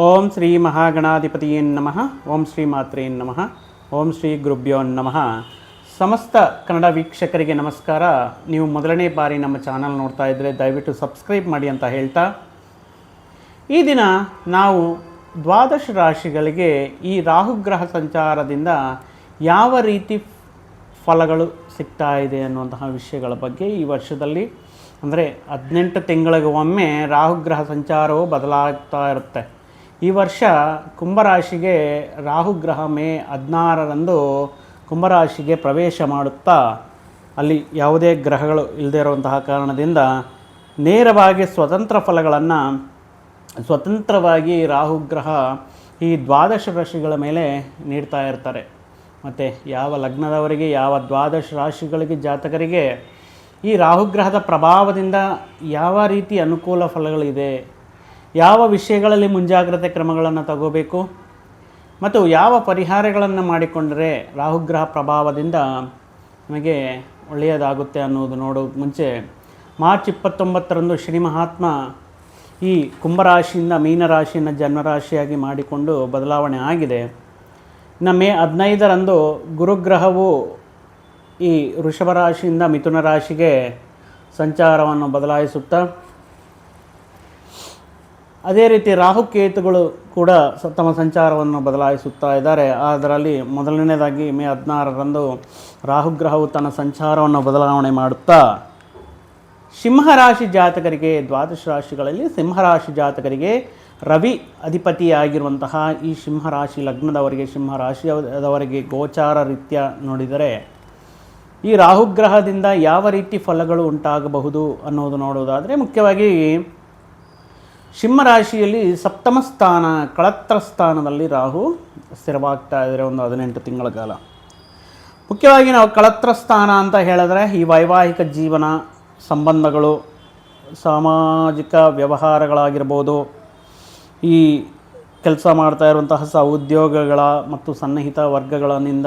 ಓಂ ಶ್ರೀ ಮಹಾಗಣಾಧಿಪತಿಯೇನ್ ನಮಃ. ಓಂ ಶ್ರೀ ಮಾತ್ರೇ ನಮಃ. ಓಂ ಶ್ರೀ ಗುರುಭ್ಯೋ ನಮಃ. ಸಮಸ್ತ ಕನ್ನಡ ವೀಕ್ಷಕರಿಗೆ ನಮಸ್ಕಾರ. ನೀವು ಮೊದಲನೇ ಬಾರಿ ನಮ್ಮ ಚಾನಲ್ ನೋಡ್ತಾ ಇದ್ದರೆ ದಯವಿಟ್ಟು ಸಬ್ಸ್ಕ್ರೈಬ್ ಮಾಡಿ ಅಂತ ಹೇಳ್ತಾ. ಈ ದಿನ ನಾವು ದ್ವಾದಶ ರಾಶಿಗಳಿಗೆ ಈ ರಾಹುಗ್ರಹ ಸಂಚಾರದಿಂದ ಯಾವ ರೀತಿ ಫಲಗಳು ಸಿಗ್ತಾ ಇದೆ ಅನ್ನುವಂತಹ ವಿಷಯಗಳ ಬಗ್ಗೆ ಈ ವರ್ಷದಲ್ಲಿ ಅಂದರೆ ಹದಿನೆಂಟು ತಿಂಗಳಿಗೆ ಒಮ್ಮೆ ರಾಹುಗ್ರಹ ಸಂಚಾರವು ಬದಲಾಗ್ತಾ ಇರುತ್ತೆ. ಈ ವರ್ಷ ಕುಂಭರಾಶಿಗೆ ರಾಹುಗ್ರಹ ಮೇ ಹದಿನಾರರಂದು ಕುಂಭರಾಶಿಗೆ ಪ್ರವೇಶ ಮಾಡುತ್ತಾ, ಅಲ್ಲಿ ಯಾವುದೇ ಗ್ರಹಗಳು ಇಲ್ಲದೇ ಇರುವಂತಹ ಕಾರಣದಿಂದ ನೇರವಾಗಿ ಸ್ವತಂತ್ರ ಫಲಗಳನ್ನು, ಸ್ವತಂತ್ರವಾಗಿ ರಾಹುಗ್ರಹ ಈ ದ್ವಾದಶ ರಾಶಿಗಳ ಮೇಲೆ ನೀಡ್ತಾ ಇರ್ತಾರೆ. ಮತ್ತು ಯಾವ ಲಗ್ನದವರಿಗೆ, ಯಾವ ದ್ವಾದಶ ರಾಶಿಗಳಿಗೆ, ಜಾತಕರಿಗೆ ಈ ರಾಹುಗ್ರಹದ ಪ್ರಭಾವದಿಂದ ಯಾವ ರೀತಿ ಅನುಕೂಲ ಫಲಗಳಿದೆ ಯಾವ ವಿಷಯಗಳಲ್ಲಿ ಮುಂಜಾಗ್ರತೆ ಕ್ರಮಗಳನ್ನು ತಗೋಬೇಕು? ಮತ್ತು ಯಾವ ಪರಿಹಾರಗಳನ್ನು ಮಾಡಿಕೊಂಡರೆ ರಾಹುಗ್ರಹ ಪ್ರಭಾವದಿಂದ ನಮಗೆ ಒಳ್ಳೆಯದಾಗುತ್ತೆ ಅನ್ನೋದು ನೋಡೋಕ್ಕೆ ಮುಂಚೆ ಮಾರ್ಚ್ ಇಪ್ಪತ್ತೊಂಬತ್ತರಂದು ಶ್ರೀ ಮಹಾತ್ಮ ಈ ಕುಂಭರಾಶಿಯಿಂದ ಮೀನರಾಶಿಯನ್ನು ಜನ್ಮರಾಶಿಯಾಗಿ ಮಾಡಿಕೊಂಡು ಬದಲಾವಣೆ ಆಗಿದೆ. ಇನ್ನು ಮೇ ಹದಿನೈದರಂದು ಗುರುಗ್ರಹವು ಈ ವೃಷಭ ರಾಶಿಯಿಂದ ಮಿಥುನ ರಾಶಿಗೆ ಸಂಚಾರವನ್ನು ಬದಲಾಯಿಸುತ್ತಾ ಅದೇ ರೀತಿ ರಾಹುಕೇತುಗಳು ಕೂಡ ಸ ತಮ್ಮ ಸಂಚಾರವನ್ನು ಬದಲಾಯಿಸುತ್ತಾ ಇದ್ದಾರೆ. ಅದರಲ್ಲಿ ಮೊದಲನೇದಾಗಿ ಮೇ ಹದಿನಾರರಂದು ರಾಹುಗ್ರಹವು ತನ್ನ ಸಂಚಾರವನ್ನು ಬದಲಾವಣೆ ಮಾಡುತ್ತಾ, ಸಿಂಹರಾಶಿ ಜಾತಕರಿಗೆ, ದ್ವಾದಶ ರಾಶಿಗಳಲ್ಲಿ ಸಿಂಹರಾಶಿ ಜಾತಕರಿಗೆ ರವಿ ಅಧಿಪತಿಯಾಗಿರುವಂತಹ ಈ ಸಿಂಹರಾಶಿ ಲಗ್ನದವರಿಗೆ ಸಿಂಹರಾಶಿಯವರಿಗೆ ಗೋಚಾರ ರೀತ್ಯ ನೋಡಿದರೆ, ಈ ರಾಹುಗ್ರಹದಿಂದ ಯಾವ ರೀತಿ ಫಲಗಳು ಉಂಟಾಗಬಹುದು ಅನ್ನೋದು ನೋಡೋದಾದರೆ ಮುಖ್ಯವಾಗಿ ಸಿಂಹರಾಶಿಯಲ್ಲಿ ಸಪ್ತಮ ಸ್ಥಾನ, ಕಳತ್ರ ಸ್ಥಾನದಲ್ಲಿ ರಾಹು ಸ್ಥಿರವಾಗ್ತಾ ಇದ್ದರೆ ಒಂದು ಹದಿನೆಂಟು ತಿಂಗಳ ಕಾಲ. ಮುಖ್ಯವಾಗಿ ನಾವು ಕಳತ್ರ ಸ್ಥಾನ ಅಂತ ಹೇಳಿದ್ರೆ ಈ ವೈವಾಹಿಕ ಜೀವನ, ಸಂಬಂಧಗಳು, ಸಾಮಾಜಿಕ ವ್ಯವಹಾರಗಳಾಗಿರ್ಬೋದು, ಈ ಕೆಲಸ ಮಾಡ್ತಾ ಇರುವಂತಹ ಸ ಉದ್ಯೋಗಗಳ ಮತ್ತು ಸನ್ನಿಹಿತ ವರ್ಗಗಳಿಂದ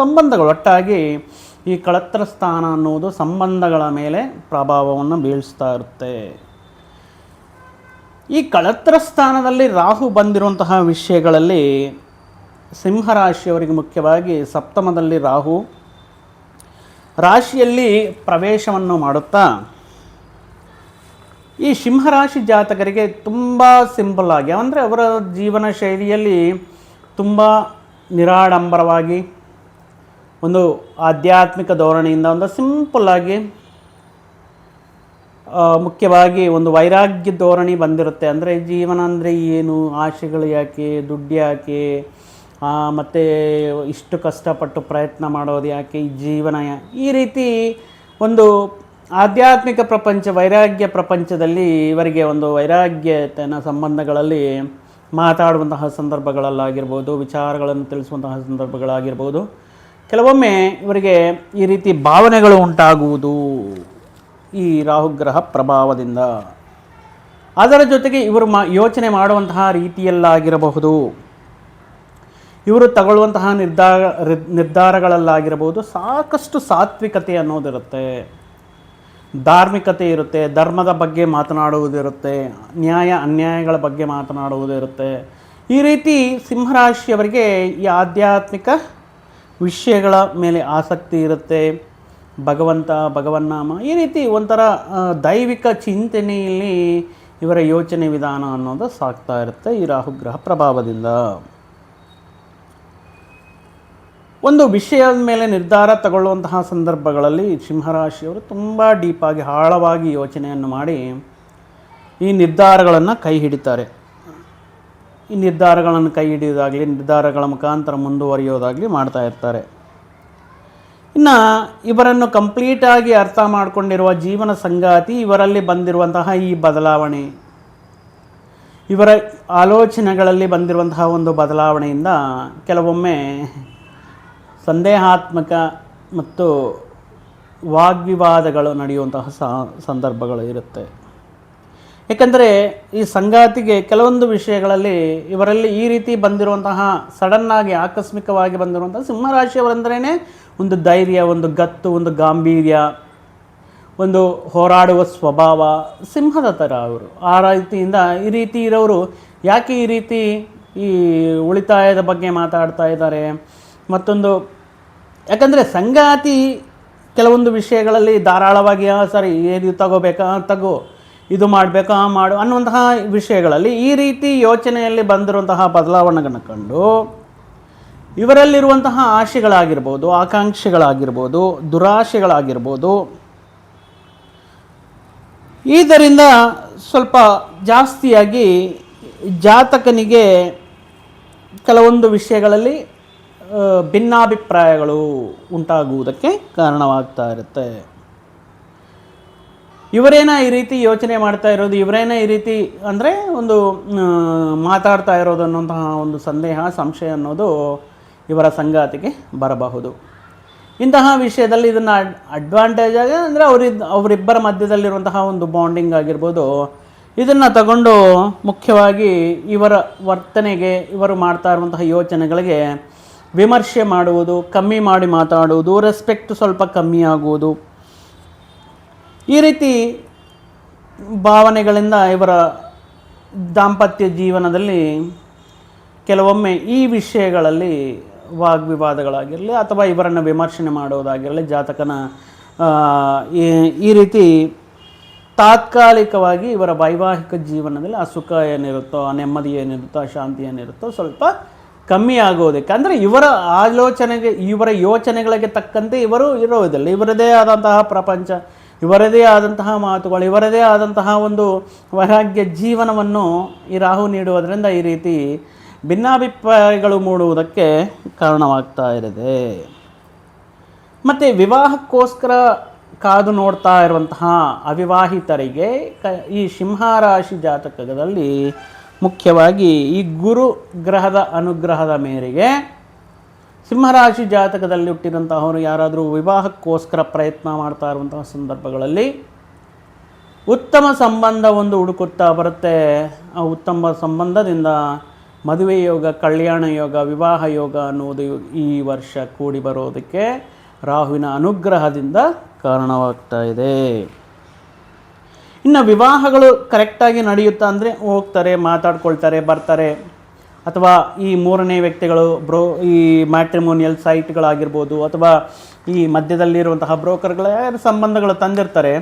ಸಂಬಂಧಗಳು. ಒಟ್ಟಾಗಿ ಈ ಕಳತ್ರ ಸ್ಥಾನ ಅನ್ನುವುದು ಸಂಬಂಧಗಳ ಮೇಲೆ ಪ್ರಭಾವವನ್ನು ಬೀಳಿಸ್ತಾ ಇರುತ್ತೆ. ಈ ಕಳತ್ರ ಸ್ಥಾನದಲ್ಲಿ ರಾಹು ಬಂದಿರುವಂತಹ ವಿಷಯಗಳಲ್ಲಿ ಸಿಂಹರಾಶಿಯವರಿಗೆ ಮುಖ್ಯವಾಗಿ ಸಪ್ತಮದಲ್ಲಿ ರಾಹು ರಾಶಿಯಲ್ಲಿ ಪ್ರವೇಶವನ್ನು ಮಾಡುತ್ತಾ, ಈ ಸಿಂಹರಾಶಿ ಜಾತಕರಿಗೆ ತುಂಬ ಸಿಂಪಲ್ ಆಗಿ, ಅಂದರೆ ಅವರ ಜೀವನ ಶೈಲಿಯಲ್ಲಿ ತುಂಬ ನಿರಾಡಂಬರವಾಗಿ, ಒಂದು ಆಧ್ಯಾತ್ಮಿಕ ಧೋರಣೆಯಿಂದ ಒಂದು ಸಿಂಪಲ್ಲಾಗಿ ಮುಖ್ಯವಾಗಿ ಒಂದು ವೈರಾಗ್ಯ ಧೋರಣೆ ಬಂದಿರುತ್ತೆ. ಅಂದರೆ ಜೀವನ ಅಂದರೆ ಏನು? ಆಶೆಗಳು ಯಾಕೆ? ದುಡ್ಡು ಯಾಕೆ? ಮತ್ತು ಇಷ್ಟು ಕಷ್ಟಪಟ್ಟು ಪ್ರಯತ್ನ ಮಾಡೋದು ಯಾಕೆ? ಈ ಜೀವನ ಈ ರೀತಿ ಒಂದು ಆಧ್ಯಾತ್ಮಿಕ ಪ್ರಪಂಚ, ವೈರಾಗ್ಯ ಪ್ರಪಂಚದಲ್ಲಿ ಇವರಿಗೆ ಒಂದು ವೈರಾಗ್ಯತನ ಸಂಬಂಧಗಳಲ್ಲಿ ಮಾತಾಡುವಂತಹ ಸಂದರ್ಭಗಳಲ್ಲಾಗಿರ್ಬೋದು, ವಿಚಾರಗಳನ್ನು ತಿಳಿಸುವಂತಹ ಸಂದರ್ಭಗಳಾಗಿರ್ಬೋದು. ಕೆಲವೊಮ್ಮೆ ಇವರಿಗೆ ಈ ರೀತಿ ಭಾವನೆಗಳು ಉಂಟಾಗುವುದು. ಈ ರಾಹುಗ್ರಹ ಪ್ರಭಾವದಿಂದ. ಅದರ ಜೊತೆಗೆ ಇವರು ಮಾ, ಯೋಚನೆ ಮಾಡುವಂತಹ ರೀತಿಯಲ್ಲಾಗಿರಬಹುದು. ಇವರು ತಗೊಳ್ಳುವಂತಹ ನಿರ್ಧಾರ, ನಿರ್ಧಾರಗಳಲ್ಲಾಗಿರಬಹುದು. ಸಾಕಷ್ಟು ಸಾತ್ವಿಕತೆ ಅನ್ನೋದಿರುತ್ತೆ. ಧಾರ್ಮಿಕತೆ ಇರುತ್ತೆ, ಧರ್ಮದ ಬಗ್ಗೆ ಮಾತನಾಡುವುದಿರುತ್ತೆ, ನ್ಯಾಯ, ಅನ್ಯಾಯಗಳ ಬಗ್ಗೆ ಮಾತನಾಡುವುದಿರುತ್ತೆ. ಈ ರೀತಿ ಸಿಂಹರಾಶಿಯವರಿಗೆ ಈ ಆಧ್ಯಾತ್ಮಿಕ ವಿಷಯಗಳ ಮೇಲೆ ಆಸಕ್ತಿ ಇರುತ್ತೆ. ಭಗವಂತ, ಭಗವನ್ನಾಮ, ಈ ರೀತಿ ಒಂಥರ ದೈವಿಕ ಚಿಂತನೆಯಲ್ಲಿ ಇವರ ಯೋಚನೆ ವಿಧಾನ ಅನ್ನೋದು ಸಾಕ್ತಾ ಇರುತ್ತೆ ಈ ರಾಹುಗ್ರಹ ಪ್ರಭಾವದಿಂದ. ಒಂದು ವಿಷಯದ ಮೇಲೆ ನಿರ್ಧಾರ ತಗೊಳ್ಳುವಂತಹ ಸಂದರ್ಭಗಳಲ್ಲಿ ಸಿಂಹರಾಶಿಯವರು ತುಂಬ ಡೀಪಾಗಿ ಆಳವಾಗಿ ಯೋಚನೆಯನ್ನು ಮಾಡಿ ಈ ನಿರ್ಧಾರಗಳನ್ನು ಕೈ ಹಿಡಿತಾರೆ. ಈ ನಿರ್ಧಾರಗಳನ್ನು ಕೈ ಹಿಡಿಯೋದಾಗಲಿ ನಿರ್ಧಾರಗಳ ಮುಖಾಂತರ ಮುಂದುವರಿಯೋದಾಗಲಿ ಮಾಡ್ತಾ ಇರ್ತಾರೆ. ಇನ್ನು ಇವರನ್ನು ಕಂಪ್ಲೀಟಾಗಿ ಅರ್ಥ ಮಾಡಿಕೊಂಡಿರುವ ಜೀವನ ಸಂಗಾತಿ ಇವರಲ್ಲಿ ಬಂದಿರುವಂತಹ ಈ ಬದಲಾವಣೆ. ಇವರ ಆಲೋಚನೆಗಳಲ್ಲಿ ಬಂದಿರುವಂತಹ ಒಂದು ಬದಲಾವಣೆಯಿಂದ ಕೆಲವೊಮ್ಮೆ ಸಂದೇಹಾತ್ಮಕ ಮತ್ತು ವಾಗ್ವಿವಾದಗಳು ನಡೆಯುವಂತಹ ಸಂದರ್ಭಗಳು ಇರುತ್ತೆ. ಏಕೆಂದರೆ ಈ ಸಂಗಾತಿಗೆ ಕೆಲವೊಂದು ವಿಷಯಗಳಲ್ಲಿ ಇವರಲ್ಲಿ ಈ ರೀತಿ ಬಂದಿರುವಂತಹ ಸಡನ್ನಾಗಿ ಆಕಸ್ಮಿಕವಾಗಿ ಬಂದಿರುವಂತಹ ಸಿಂಹರಾಶಿಯವರಂದ್ರೇ ಒಂದು ಧೈರ್ಯ ಒಂದು ಗತ್ತು ಒಂದು ಗಾಂಭೀರ್ಯ ಒಂದು ಹೋರಾಡುವ ಸ್ವಭಾವ ಸಿಂಹದ ಥರ ಅವರು. ಆ ರೀತಿಯಿಂದ ಈ ರೀತಿ ಇರೋರು ಯಾಕೆ ಈ ರೀತಿ ಈ ಉಳಿತಾಯದ ಬಗ್ಗೆ ಮಾತಾಡ್ತಾ ಇದ್ದಾರೆ? ಮತ್ತೊಂದು ಯಾಕಂದರೆ ಸಂಗಾತಿ ಕೆಲವೊಂದು ವಿಷಯಗಳಲ್ಲಿ ಧಾರಾಳವಾಗಿ "ಆ, ಸರಿ ಏನು ತಗೋಬೇಕಾ? ತಗೋ. ಇದು ಮಾಡಬೇಕು ಆ, ಮಾಡು ಅನ್ನುವಂತಹ ವಿಷಯಗಳಲ್ಲಿ ಈ ರೀತಿ ಯೋಚನೆಯಲ್ಲಿ ಬಂದಿರುವಂತಹ ಬದಲಾವಣೆಗಳನ್ನು ಕಂಡು ಇವರಲ್ಲಿರುವಂತಹ ಆಶೆಗಳಾಗಿರ್ಬೋದು ಆಕಾಂಕ್ಷೆಗಳಾಗಿರ್ಬೋದು ದುರಾಶೆಗಳಾಗಿರ್ಬೋದು ಇದರಿಂದ ಸ್ವಲ್ಪ ಜಾಸ್ತಿಯಾಗಿ ಜಾತಕನಿಗೆ ಕೆಲವೊಂದು ವಿಷಯಗಳಲ್ಲಿ ಭಿನ್ನಾಭಿಪ್ರಾಯಗಳು ಉಂಟಾಗುವುದಕ್ಕೆ ಕಾರಣವಾಗ್ತಾ ಇರುತ್ತೆ. ಇವರೇನ ಈ ರೀತಿ ಯೋಚನೆ ಮಾಡ್ತಾ ಇರೋದು, ಇವರೇನ ಈ ರೀತಿ ಅಂದರೆ ಒಂದು ಮಾತಾಡ್ತಾ ಇರೋದು ಅನ್ನೋಂತಹ ಒಂದು ಸಂದೇಹ, ಸಂಶಯ ಅನ್ನೋದು ಇವರ ಸಂಗಾತಿಗೆ ಬರಬಹುದು. ಇಂತಹ ವಿಷಯದಲ್ಲಿ ಇದನ್ನು ಅಡ್ವಾಂಟೇಜ್ ಆಗಿ ಅಂದರೆ ಅವರಿದ್ದ ಅವರಿಬ್ಬರ ಮಧ್ಯದಲ್ಲಿರುವಂತಹ ಒಂದು ಬಾಂಡಿಂಗ್ ಆಗಿರ್ಬೋದು. ಇದನ್ನು ತಗೊಂಡು ಮುಖ್ಯವಾಗಿ ಇವರ ವರ್ತನೆಗೆ, ಇವರು ಮಾಡ್ತಾ ಇರುವಂತಹ ಯೋಚನೆಗಳಿಗೆ ವಿಮರ್ಶೆ ಮಾಡುವುದು, ಕಮ್ಮಿ ಮಾಡಿ ಮಾತಾಡುವುದು ರೆಸ್ಪೆಕ್ಟ್ ಸ್ವಲ್ಪ ಕಮ್ಮಿ ಆಗುವುದು. ಈ ರೀತಿ ಭಾವನೆಗಳಿಂದ ಇವರ ದಾಂಪತ್ಯ ಜೀವನದಲ್ಲಿ ಕೆಲವೊಮ್ಮೆ ಈ ವಿಷಯಗಳಲ್ಲಿ ವಾಗ್ವಿವಾದಗಳಾಗಿರಲಿ ಅಥವಾ ಇವರನ್ನು ವಿಮರ್ಶನೆ ಮಾಡೋದಾಗಿರಲಿ ಜಾತಕನ ಈ- ರೀತಿ ತಾತ್ಕಾಲಿಕವಾಗಿ ಇವರ ವೈವಾಹಿಕ ಜೀವನದಲ್ಲಿ ಆ ಸುಖ ಏನಿರುತ್ತೋ ಆ ನೆಮ್ಮದಿ ಏನಿರುತ್ತೋ ಶಾಂತಿ ಏನಿರುತ್ತೋ ಸ್ವಲ್ಪ ಕಮ್ಮಿ ಆಗೋದಕ್ಕೆ, ಅಂದರೆ ಇವರ ಆಲೋಚನೆಗೆ, ಇವರ ಯೋಚನೆಗಳಿಗೆ ತಕ್ಕಂತೆ ಇವರು ಇರೋದಿಲ್ಲ. ಇವರದೇ ಆದಂತಹ ಪ್ರಪಂಚ ಇವರದೇ ಆದಂತಹ ಮಾತುಗಳು, ಇವರದೇ ಆದಂತಹ ಒಂದು ವೈರಾಗ್ಯ ಜೀವನವನ್ನು ಈ ರಾಹು ನೀಡುವುದರಿಂದ ಈ ರೀತಿ ಭಿನ್ನಾಭಿಪ್ರಾಯಗಳು ಮೂಡುವುದಕ್ಕೆ ಕಾರಣವಾಗ್ತಾ ಇದೆ ಮತ್ತು ವಿವಾಹಕ್ಕೋಸ್ಕರ ಕಾದು ನೋಡ್ತಾ ಇರುವಂತಹ ಅವಿವಾಹಿತರಿಗೆ ಕ, ಈ ಸಿಂಹರಾಶಿ ಜಾತಕದಲ್ಲಿ ಮುಖ್ಯವಾಗಿ ಈ ಗುರು ಗ್ರಹದ ಅನುಗ್ರಹದ ಮೇರೆಗೆ ಸಿಂಹರಾಶಿ ಜಾತಕದಲ್ಲಿ ಹುಟ್ಟಿದಂತಹವರು ಯಾರಾದರೂ ವಿವಾಹಕ್ಕೋಸ್ಕರ ಪ್ರಯತ್ನ ಮಾಡ್ತಾ ಇರುವಂತಹ ಸಂದರ್ಭಗಳಲ್ಲಿ ಉತ್ತಮ ಸಂಬಂಧ ಒಂದು ಹುಡುಕುತ್ತಾ ಬರುತ್ತೆ. ಆ ಉತ್ತಮ ಸಂಬಂಧದಿಂದ ಮದುವೆ ಯೋಗ, ಕಲ್ಯಾಣ ಯೋಗ, ವಿವಾಹ ಯೋಗ ಅನ್ನುವುದು ಈ ವರ್ಷ ಕೂಡಿ ಬರೋದಕ್ಕೆ ರಾಹುವಿನ ಅನುಗ್ರಹದಿಂದ ಕಾರಣವಾಗ್ತಾ ಇದೆ. ಇನ್ನು ವಿವಾಹಗಳು ಕರೆಕ್ಟಾಗಿ ನಡೆಯುತ್ತಾ ಅಂದರೆ ಹೋಗ್ತಾರೆ, ಮಾತಾಡ್ಕೊಳ್ತಾರೆ, ಬರ್ತಾರೆ. ಅಥವಾ ಈ ಮೂರನೇ ವ್ಯಕ್ತಿಗಳು ಬ್ರೋ, ಈ ಮ್ಯಾಟ್ರಿಮೋನಿಯಲ್ ಸೈಟ್ಗಳಾಗಿರ್ಬೋದು ಅಥವಾ ಈ ಮಧ್ಯದಲ್ಲಿರುವಂತಹ ಬ್ರೋಕರ್ಗಳ ಸಂಬಂಧಗಳು ತಂದಿರ್ತಾರೆ,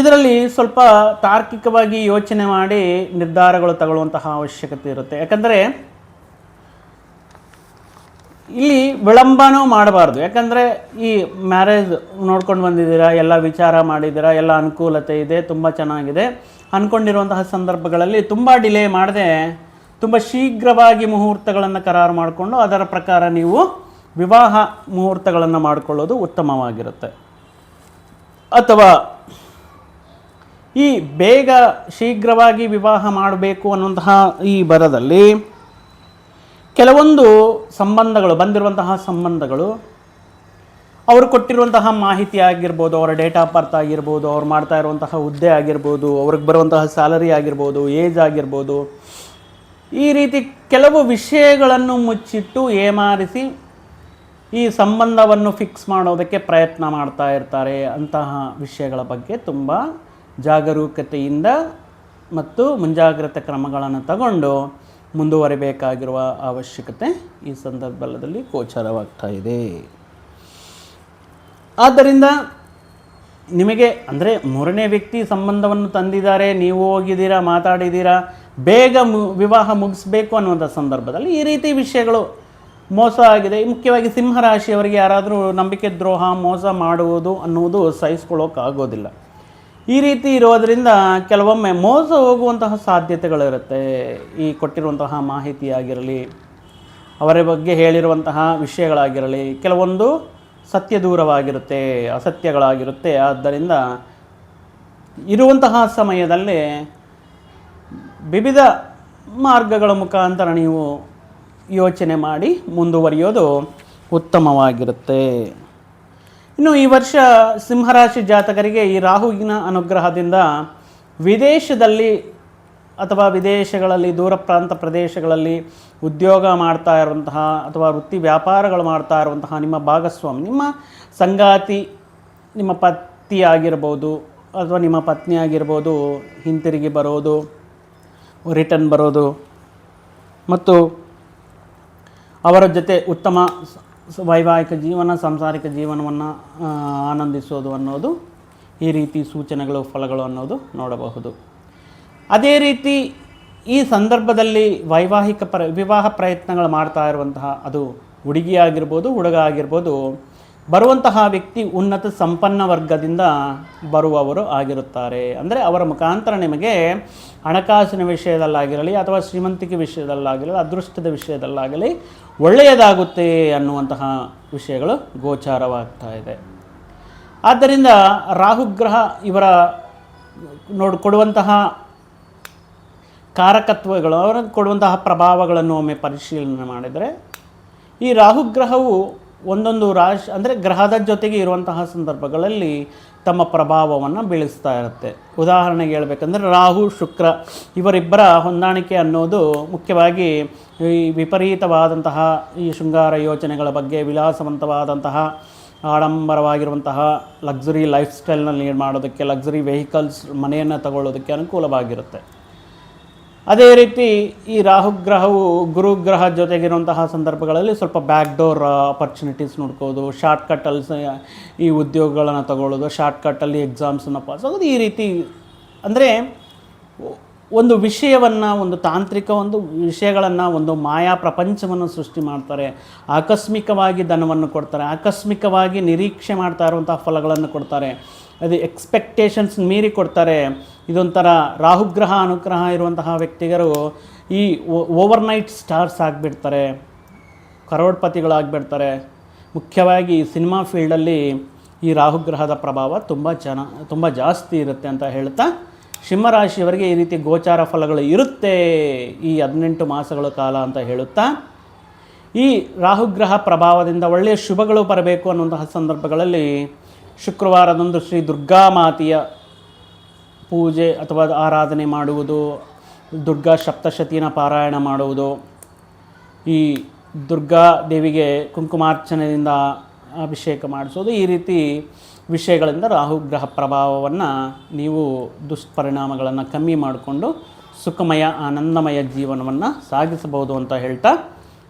ಇದರಲ್ಲಿ ಸ್ವಲ್ಪ ತಾರ್ಕಿಕವಾಗಿ ಯೋಚನೆ ಮಾಡಿ ನಿರ್ಧಾರಗಳು ತಗೊಳ್ಳುವಂತಹ ಅವಶ್ಯಕತೆ ಇರುತ್ತೆ. ಯಾಕಂದರೆ ಇಲ್ಲಿ ವಿಳಂಬನೂ ಮಾಡಬಾರ್ದು. ಯಾಕಂದರೆ ಈ ಮ್ಯಾರೇಜ್ ನೋಡ್ಕೊಂಡು ಬಂದಿದ್ದೀರಾ, ಎಲ್ಲ ವಿಚಾರ ಮಾಡಿದ್ದೀರಾ, ಎಲ್ಲ ಅನುಕೂಲತೆ ಇದೆ, ತುಂಬ ಚೆನ್ನಾಗಿದೆ. ಅಂದ್ಕೊಂಡಿರುವಂತಹ ಸಂದರ್ಭಗಳಲ್ಲಿ ತುಂಬ ಡಿಲೇ ಮಾಡದೆ ತುಂಬ ಶೀಘ್ರವಾಗಿ ಮುಹೂರ್ತಗಳನ್ನು ಕರಾರು ಮಾಡಿಕೊಂಡು ಅದರ ಪ್ರಕಾರ ನೀವು ವಿವಾಹ ಮುಹೂರ್ತಗಳನ್ನು ಮಾಡಿಕೊಳ್ಳೋದು ಉತ್ತಮವಾಗಿರುತ್ತೆ. ಅಥವಾ ಈ ಬೇಗ ಶೀಘ್ರವಾಗಿ ವಿವಾಹ ಮಾಡಬೇಕು ಅನ್ನುವಂತಹ ಈ ಬರದಲ್ಲಿ ಕೆಲವೊಂದು ಸಂಬಂಧಗಳು, ಬಂದಿರುವಂತಹ ಸಂಬಂಧಗಳು, ಅವರು ಕೊಟ್ಟಿರುವಂತಹ ಮಾಹಿತಿ ಆಗಿರ್ಬೋದು, ಅವರ ಡೇಟ್ ಆಫ್ ಬರ್ತ್ ಆಗಿರ್ಬೋದು, ಅವ್ರು ಮಾಡ್ತಾ ಇರುವಂತಹ ಹುದ್ದೆ ಆಗಿರ್ಬೋದು, ಅವ್ರಿಗೆ ಬರುವಂತಹ ಸ್ಯಾಲರಿ ಆಗಿರ್ಬೋದು ಏಜ್ ಆಗಿರ್ಬೋದು ಈ ರೀತಿ ಕೆಲವು ವಿಷಯಗಳನ್ನು ಮುಚ್ಚಿಟ್ಟು ಏಮಾರಿಸಿ ಈ ಸಂಬಂಧವನ್ನು ಫಿಕ್ಸ್ ಮಾಡೋದಕ್ಕೆ ಪ್ರಯತ್ನ ಮಾಡ್ತಾ ಇರ್ತಾರೆ ಅಂತಹ ವಿಷಯಗಳ ಬಗ್ಗೆ ತುಂಬ ಜಾಗರೂಕತೆಯಿಂದ ಮತ್ತು ಮುಂಜಾಗ್ರತೆ ಕ್ರಮಗಳನ್ನು ತಗೊಂಡು ಮುಂದುವರಿಬೇಕಾಗಿರುವ ಅವಶ್ಯಕತೆ ಈ ಸಂದರ್ಭದಲ್ಲಿ ಗೋಚರವಾಗ್ತಾ ಇದೆ. ಆದ್ದರಿಂದ ನಿಮಗೆ ಅಂದರೆ ಮೂರನೇ ವ್ಯಕ್ತಿ ಸಂಬಂಧವನ್ನು ತಂದಿದ್ದಾರೆ, ನೀವು ಹೋಗಿದ್ದೀರಾ, ಮಾತಾಡಿದ್ದೀರಾ ಬೇಗ ಮು, ವಿವಾಹ ಮುಗಿಸ್ಬೇಕು ಅನ್ನುವಂಥ ಸಂದರ್ಭದಲ್ಲಿ ಈ ರೀತಿ ವಿಷಯಗಳು ಮೋಸ ಆಗಿದೆ. ಮುಖ್ಯವಾಗಿ ಸಿಂಹರಾಶಿಯವರಿಗೆ ಯಾರಾದರೂ ನಂಬಿಕೆ, ದ್ರೋಹ, ಮೋಸ ಮಾಡುವುದು ಅನ್ನುವುದು ಸಹಿಸ್ಕೊಳ್ಳೋಕ್ಕಾಗೋದಿಲ್ಲ. ಈ ರೀತಿ ಇರೋದರಿಂದ ಕೆಲವೊಮ್ಮೆ ಮೋಸ ಹೋಗುವಂತಹ ಸಾಧ್ಯತೆಗಳಿರುತ್ತೆ. ಈ ಕೊಟ್ಟಿರುವಂತಹ ಮಾಹಿತಿಯಾಗಿರಲಿ, ಅವರ ಬಗ್ಗೆ ಹೇಳಿರುವಂತಹ ವಿಷಯಗಳಾಗಿರಲಿ, ಕೆಲವೊಂದು ಸತ್ಯ ದೂರವಾಗಿರುತ್ತೆ, ಅಸತ್ಯಗಳಾಗಿರುತ್ತೆ. ಆದ್ದರಿಂದ ಇರುವಂತಹ ಸಮಯದಲ್ಲಿ ವಿವಿಧ ಮಾರ್ಗಗಳ ಮುಖಾಂತರ ನೀವು ಯೋಚನೆ ಮಾಡಿ ಮುಂದುವರಿಯೋದು ಉತ್ತಮವಾಗಿರುತ್ತೆ. ಇನ್ನು ಈ ವರ್ಷ ಸಿಂಹರಾಶಿ ಜಾತಕರಿಗೆ ಈ ರಾಹುವಿನ ಅನುಗ್ರಹದಿಂದ ವಿದೇಶದಲ್ಲಿ ಅಥವಾ ವಿದೇಶಗಳಲ್ಲಿ, ದೂರ ಪ್ರಾಂತ ಪ್ರದೇಶಗಳಲ್ಲಿ ಉದ್ಯೋಗ ಮಾಡ್ತಾ ಇರುವಂತಹ ಅಥವಾ ವೃತ್ತಿ ವ್ಯಾಪಾರಗಳು ಮಾಡ್ತಾ ಇರುವಂತಹ ನಿಮ್ಮ ಭಾಗಸ್ವಾಮಿ, ನಿಮ್ಮ ಸಂಗಾತಿ ನಿಮ್ಮ ಪತಿ ಆಗಿರ್ಬೋದು ಅಥವಾ ನಿಮ್ಮ ಪತ್ನಿ ಆಗಿರ್ಬೋದು ಹಿಂತಿರುಗಿ ಬರೋದು ರಿಟರ್ನ್ ಬರೋದು. ಮತ್ತು ಅವರ ಜೊತೆ ಉತ್ತಮ ವೈವಾಹಿಕ ಜೀವನ, ಸಾಂಸಾರಿಕ ಜೀವನವನ್ನು ಆನಂದಿಸೋದು ಅನ್ನೋದು, ಈ ರೀತಿ ಸೂಚನೆಗಳು, ಫಲಗಳು ಅನ್ನೋದು ನೋಡಬಹುದು. ಅದೇ ರೀತಿ ಈ ಸಂದರ್ಭದಲ್ಲಿ ವೈವಾಹಿಕ ಪ್ರ, ವಿವಾಹ ಪ್ರಯತ್ನಗಳು ಮಾಡ್ತಾ ಇರುವಂತಹ ಅದು ಹುಡುಗಿ ಆಗಿರ್ಬೋದು ಹುಡುಗ ಆಗಿರ್ಬೋದು ಬರುವಂತಹ ವ್ಯಕ್ತಿ ಉನ್ನತ ಸಂಪನ್ನ ವರ್ಗದಿಂದ ಬರುವವರು ಆಗಿರುತ್ತಾರೆ. ಅಂದರೆ ಅವರ ಮುಖಾಂತರ ನಿಮಗೆ ಹಣಕಾಸಿನ ವಿಷಯದಲ್ಲಾಗಿರಲಿ ಅಥವಾ ಶ್ರೀಮಂತಿಕೆ ವಿಷಯದಲ್ಲಾಗಿರಲಿ, ಅದೃಷ್ಟದ ವಿಷಯದಲ್ಲಾಗಲಿ ಒಳ್ಳೆಯದಾಗುತ್ತೆ ಅನ್ನುವಂತಹ ವಿಷಯಗಳು ಗೋಚಾರವಾಗ್ತಾ ಇದೆ. ಆದ್ದರಿಂದ ರಾಹುಗ್ರಹ ಇವರ ನೋಡ್ ಕೊಡುವಂತಹ ಕಾರಕತ್ವಗಳು, ಅವರ ಕೊಡುವಂತಹ ಪ್ರಭಾವಗಳನ್ನು ಒಮ್ಮೆ ಪರಿಶೀಲನೆ ಮಾಡಿದರೆ ಈ ರಾಹುಗ್ರಹವು ಒಂದೊಂದು ರಾಶಿ ಅಂದರೆ ಗ್ರಹದ ಜೊತೆಗೆ ಇರುವಂತಹ ಸಂದರ್ಭಗಳಲ್ಲಿ ತಮ್ಮ ಪ್ರಭಾವವನ್ನು ಬೀಳಿಸ್ತಾ ಇರುತ್ತೆ. ಉದಾಹರಣೆಗೆ ಹೇಳಬೇಕಂದ್ರೆ ರಾಹು, ಶುಕ್ರ ಇವರಿಬ್ಬರ ಹೊಂದಾಣಿಕೆ ಅನ್ನೋದು ಮುಖ್ಯವಾಗಿ ಈ ವಿಪರೀತವಾದಂತಹ ಈ ಶೃಂಗಾರ ಯೋಚನೆಗಳ ಬಗ್ಗೆ ವಿಲಾಸವಂತವಾದಂತಹ ಆಡಂಬರವಾಗಿರುವಂತಹ ಲಕ್ಸುರಿ ಲೈಫ್ ಸ್ಟೈಲ್ನಲ್ಲಿ ಮಾಡೋದಕ್ಕೆ ಲಕ್ಸುರಿ ವೆಹಿಕಲ್ಸ್ ಮನೆಯನ್ನು ತಗೊಳ್ಳೋದಕ್ಕೆ ಅನುಕೂಲವಾಗಿರುತ್ತೆ. ಅದೇ ರೀತಿ ಈ ರಾಹುಗ್ರಹವು ಗುರುಗ್ರಹ ಜೊತೆಗಿರುವಂತಹ ಸಂದರ್ಭಗಳಲ್ಲಿ ಸ್ವಲ್ಪ ಬ್ಯಾಕ್ ಡೋರ್ ಅಪರ್ಚುನಿಟೀಸ್ ನೋಡ್ಕೋದು ಶಾರ್ಟ್ಕಟ್ಟಲ್ಲಿ ಈ ಉದ್ಯೋಗಗಳನ್ನು ತಗೊಳ್ಳೋದು ಶಾರ್ಟ್ಕಟ್ಟಲ್ಲಿ ಎಕ್ಸಾಮ್ಸನ್ನು ಪಾಸ್ ಆಗೋದು, ಈ ರೀತಿ ಅಂದರೆ ಒಂದು ವಿಷಯವನ್ನು, ಒಂದು ತಾಂತ್ರಿಕ ಒಂದು ವಿಷಯಗಳನ್ನು, ಒಂದು ಮಾಯಾ ಪ್ರಪಂಚವನ್ನು ಸೃಷ್ಟಿ ಮಾಡ್ತಾರೆ. ಆಕಸ್ಮಿಕವಾಗಿ ಧನವನ್ನು ಕೊಡ್ತಾರೆ, ಆಕಸ್ಮಿಕವಾಗಿ ನಿರೀಕ್ಷೆ ಮಾಡ್ತಾ ಇರುವಂತಹ ಫಲಗಳನ್ನು ಕೊಡ್ತಾರೆ. ಅದು ಎಕ್ಸ್ಪೆಕ್ಟೇಷನ್ಸ್ ಮೀರಿ ಕೊಡ್ತಾರೆ. ಇದೊಂಥರ ರಾಹುಗ್ರಹ, ಅನುಗ್ರಹ ಇರುವಂತಹ ವ್ಯಕ್ತಿಗರು ಈ ಓವರ್ನೈಟ್ ಸ್ಟಾರ್ಸ್ ಆಗಿಬಿಡ್ತಾರೆ. ಕರೋಡ್ಪತಿಗಳಾಗಿಬಿಡ್ತಾರೆ. ಮುಖ್ಯವಾಗಿ ಈ ಸಿನಿಮಾ ಫೀಲ್ಡಲ್ಲಿ ಈ ರಾಹುಗ್ರಹದ ಪ್ರಭಾವ ತುಂಬ ಜನ, ತುಂಬ ಜಾಸ್ತಿ ಇರುತ್ತೆ ಅಂತ ಹೇಳ್ತಾ ಸಿಂಹರಾಶಿಯವರಿಗೆ ಈ ರೀತಿ ಗೋಚಾರ ಫಲಗಳು ಇರುತ್ತೆ ಈ ಹದಿನೆಂಟು ಮಾಸಗಳ ಕಾಲ ಅಂತ ಹೇಳುತ್ತಾ. ಈ ರಾಹುಗ್ರಹ ಪ್ರಭಾವದಿಂದ ಒಳ್ಳೆಯ ಶುಭಗಳು ಬರಬೇಕು ಅನ್ನುವಂತಹ ಸಂದರ್ಭಗಳಲ್ಲಿ ಶುಕ್ರವಾರದಂದು ಶ್ರೀ ದುರ್ಗಾ ಮಾತೆಯ ಪೂಜೆ ಅಥವಾ ಆರಾಧನೆ ಮಾಡುವುದು, ದುರ್ಗಾ ಸಪ್ತಶತಿನ ಪಾರಾಯಣ ಮಾಡುವುದು. ಈ ದುರ್ಗಾ ದೇವಿಗೆ ಕುಂಕುಮಾರ್ಚನೆಯಿಂದ ಅಭಿಷೇಕ ಮಾಡಿಸೋದು ಈ ರೀತಿ ವಿಷಯಗಳಿಂದ ರಾಹುಗ್ರಹ ಪ್ರಭಾವವನ್ನು ನೀವು ದುಷ್ಪರಿಣಾಮಗಳನ್ನು ಕಮ್ಮಿ ಮಾಡಿಕೊಂಡು ಸುಖಮಯ, ಆನಂದಮಯ ಜೀವನವನ್ನು ಸಾಗಿಸಬಹುದು ಅಂತ ಹೇಳ್ತಾ